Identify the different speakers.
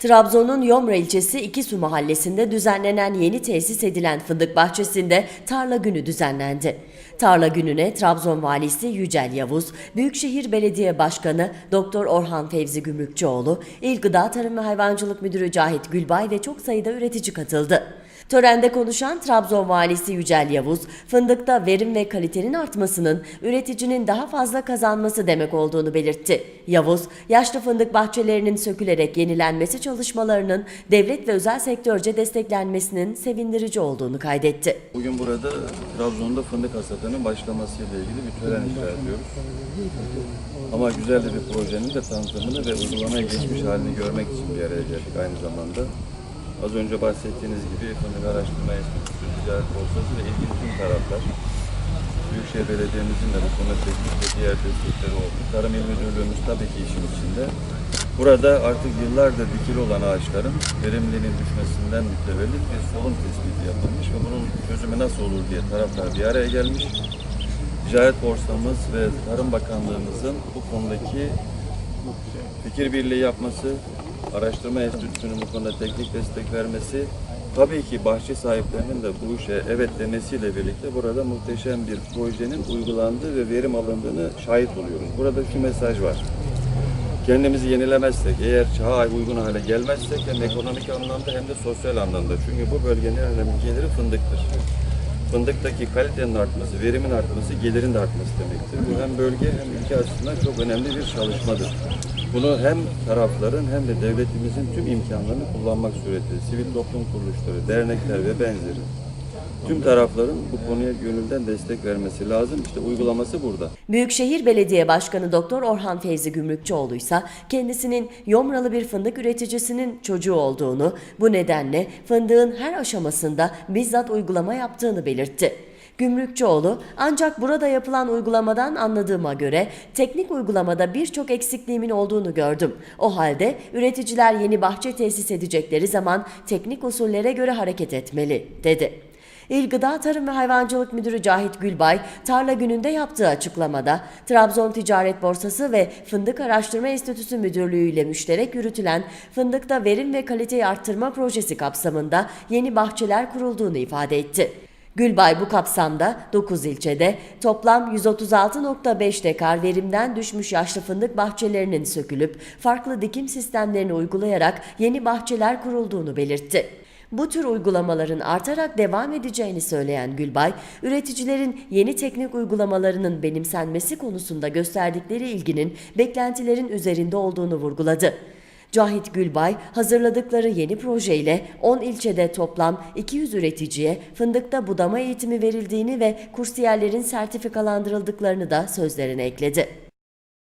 Speaker 1: Trabzon'un Yomra ilçesi İkisu mahallesinde düzenlenen yeni tesis edilen fındık bahçesinde tarla günü düzenlendi. Tarla gününe Trabzon valisi Yücel Yavuz, Büyükşehir Belediye Başkanı Doktor Orhan Fevzi Gümrükçüoğlu, İl Gıda Tarım ve Hayvancılık Müdürü Cahit Gülbay ve çok sayıda üretici katıldı. Törende konuşan Trabzon valisi Yücel Yavuz, fındıkta verim ve kalitenin artmasının üreticinin daha fazla kazanması demek olduğunu belirtti. Yavuz, yaşlı fındık bahçelerinin sökülerek yenilenmesi çalışmalarının devlet ve özel sektörce desteklenmesinin sevindirici olduğunu kaydetti.
Speaker 2: Bugün burada Trabzon'da fındık hasadının başlamasıyla ilgili bir tören icra ediyoruz. Ama güzel de bir projenin de tanıtımını ve uygulamaya geçmiş halini görmek için bir araya geldik aynı zamanda. Az önce bahsettiğiniz gibi Fındık Araştırma Enstitüsü, Ticaret Borsası ve ilgili tüm taraflar Büyükşehir Belediye'mizin de bu konuda teknik ve diğer destekleri oldu. Tarım İl Müdürlüğümüz tabii ki işin içinde. Burada artık yıllardır dikili olan ağaçların verimliliğinin düşmesinden mütevellit bir sorun tespiti yapılmış ve bunun çözümü nasıl olur diye taraflar bir araya gelmiş. Ticaret Borsamız ve Tarım Bakanlığımızın bu konudaki fikir birliği yapması, araştırma enstitüsünün bu konuda teknik destek vermesi, tabii ki bahçe sahiplerinin de bu işe evet demesiyle birlikte burada muhteşem bir projenin uygulandığı ve verim alındığını şahit oluyoruz. Burada şu mesaj var. Kendimizi yenilemezsek, eğer çağa uygun hale gelmezsek hem ekonomik anlamda hem de sosyal anlamda. Çünkü bu bölgenin en önemli geliri fındıktır. Fındıktaki kalitenin artması, verimin artması, gelirin de artması demektir. Bu hem bölge hem ülke açısından çok önemli bir çalışmadır. Bunu hem tarafların hem de devletimizin tüm imkanlarını kullanmak suretiyle sivil toplum kuruluşları, dernekler ve benzeri tüm tarafların bu konuya gönülden destek vermesi lazım. İşte uygulaması burada.
Speaker 1: Büyükşehir Belediye Başkanı Doktor Orhan Fevzi Gümrükçüoğlu ise kendisinin Yomralı bir fındık üreticisinin çocuğu olduğunu, bu nedenle fındığın her aşamasında bizzat uygulama yaptığını belirtti. Gümrükçüoğlu ancak burada yapılan uygulamadan anladığıma göre teknik uygulamada birçok eksikliğimin olduğunu gördüm. O halde üreticiler yeni bahçe tesis edecekleri zaman teknik usullere göre hareket etmeli, dedi. İl Gıda Tarım ve Hayvancılık Müdürü Cahit Gülbay, tarla gününde yaptığı açıklamada Trabzon Ticaret Borsası ve Fındık Araştırma Enstitüsü Müdürlüğü ile müşterek yürütülen fındıkta verim ve kaliteyi arttırma projesi kapsamında yeni bahçeler kurulduğunu ifade etti. Gülbay bu kapsamda 9 ilçede toplam 136.5 dekar verimden düşmüş yaşlı fındık bahçelerinin sökülüp farklı dikim sistemlerini uygulayarak yeni bahçeler kurulduğunu belirtti. Bu tür uygulamaların artarak devam edeceğini söyleyen Gülbay, üreticilerin yeni teknik uygulamalarının benimsenmesi konusunda gösterdikleri ilginin beklentilerin üzerinde olduğunu vurguladı. Cahit Gülbay hazırladıkları yeni projeyle 10 ilçede toplam 200 üreticiye fındıkta budama eğitimi verildiğini ve kursiyerlerin sertifikalandırıldıklarını da sözlerine ekledi.